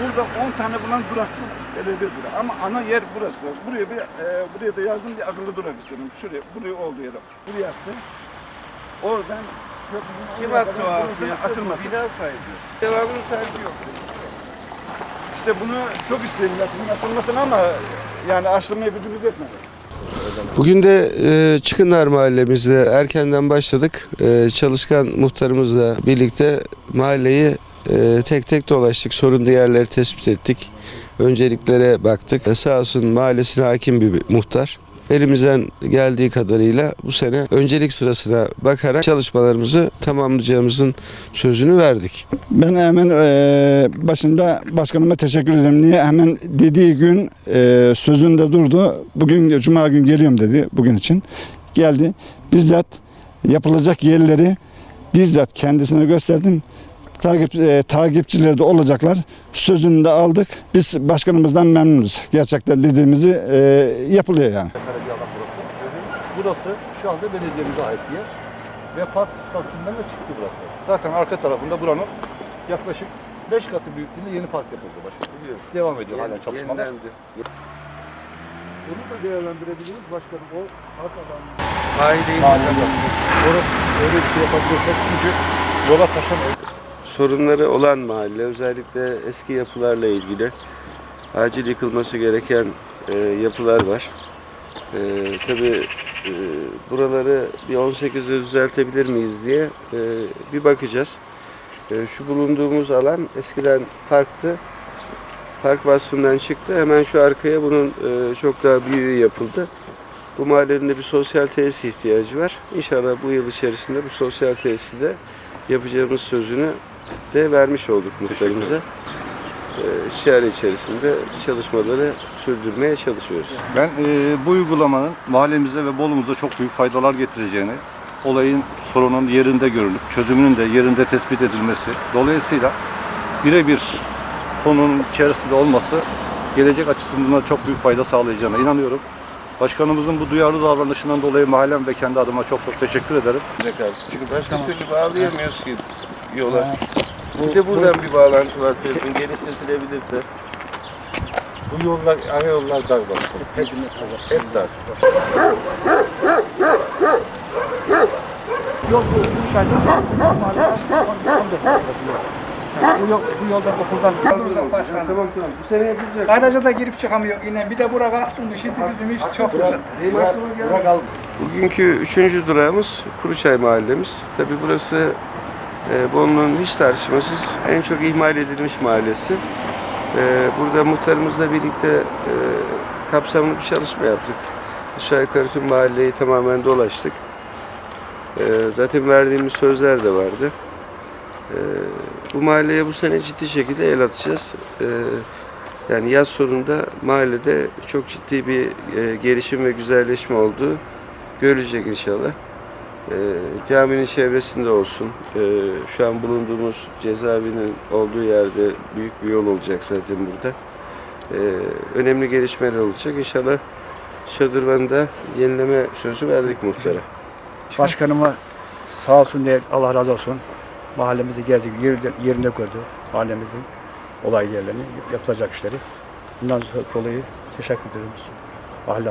Burada 10 tane bulan duraksız belediye durağı. Ama ana yer burası. Buraya bir e, buraya da yazdım bir akıllı durak istiyorum. Şuraya, buraya oldu yere. Buraya attı. Oradan köprünün Kim attı o kadar burasının afiyeti? açılması. Bina sahibi. Devamını tercih yok. İşte bunu çok istedim bunun açılmasını ama yani açılmaya gücümüz yetmedi. Bugün de e, Çıkınlar mahallemizde erkenden başladık. E, çalışkan muhtarımızla birlikte mahalleyi e, tek tek dolaştık. Sorunlu yerleri tespit ettik. Önceliklere baktık. E, sağ olsun mahallesine hakim bir muhtar. Elimizden geldiği kadarıyla bu sene öncelik sırasına bakarak çalışmalarımızı tamamlayacağımızın sözünü verdik. Ben hemen e, başında başkanıma teşekkür ederim. Niye? Hemen dediği gün e, sözünde durdu. Bugün Cuma gün geliyorum dedi bugün için. Geldi. Bizzat yapılacak yerleri bizzat kendisine gösterdim. Takip, e, takipçileri de olacaklar. Sözünü de aldık. Biz başkanımızdan memnunuz. Gerçekten dediğimizi e, yapılıyor yani. Burası. Burası şu anda belediyemize ait bir yer. Ve park statüsünden de çıktı burası. Zaten arka tarafında buranın yaklaşık 5 katı büyüklüğünde yeni park yapıldı başkanım. Devam ediyor hala çalışmalar. Yenilendi. Bunu da değerlendirebiliriz başkanım. O park alanı. Mahalleyi Orası öyle bir şey yapabilirsek çünkü yola taşan sorunları olan mahalle özellikle eski yapılarla ilgili acil yıkılması gereken e, yapılar var. E, tabii e, buraları bir 18'de düzeltebilir miyiz diye e, bir bakacağız. E, şu bulunduğumuz alan eskiden parktı. Park vasfından çıktı. Hemen şu arkaya bunun e, çok daha büyüğü yapıldı. Bu mahallenin de bir sosyal tesis ihtiyacı var. İnşallah bu yıl içerisinde bu sosyal tesisi de yapacağımız sözünü de vermiş olduk muhtarımıza. Ee, istişare içerisinde çalışmaları sürdürmeye çalışıyoruz. Ben e, bu uygulamanın mahallemize ve Bolu'muza çok büyük faydalar getireceğini, olayın sorunun yerinde görülüp çözümünün de yerinde tespit edilmesi, dolayısıyla birebir konunun içerisinde olması gelecek açısından çok büyük fayda sağlayacağına inanıyorum. Başkanımızın bu duyarlı davranışından dolayı mahallem ve kendi adıma çok çok teşekkür ederim. Çünkü başka türlü bağlayamıyoruz ki yola. Bir de buradan bir bağlantı var Sezgin. Genişletilebilirse. Bu yollar, ara yollar dar başkanım. Hep, hep dar. Yol bu bu şartı bu yol bu yoldan okuldan. Tamam tamam. Bu sene yapılacak. Garaja da girip çıkamıyor yine. Bir de buraya kalktım şimdi bizim iş çok sıkıntı. Bugünkü üçüncü durağımız Kuruçay mahallemiz. Tabi burası e, Bolu'nun hiç tartışmasız en çok ihmal edilmiş mahallesi. E, burada muhtarımızla birlikte e, kapsamlı bir çalışma yaptık. Aşağı yukarı tüm mahalleyi tamamen dolaştık. E, zaten verdiğimiz sözler de vardı. Bu mahalleye bu sene ciddi şekilde el atacağız. Yani yaz sonunda mahallede çok ciddi bir e, gelişim ve güzelleşme olduğu görülecek inşallah. E, caminin çevresinde olsun, e, şu an bulunduğumuz cezaevinin olduğu yerde büyük bir yol olacak zaten burada. E, önemli gelişmeler olacak. İnşallah Şadırvan'da yenileme sözü verdik muhtara. Başkanıma sağ olsun diye Allah razı olsun. Mahallemizi gezdik, yerinde gördü mahallemizin olay yerlerini, yapılacak işleri. Bundan dolayı teşekkür ederim. Mahalle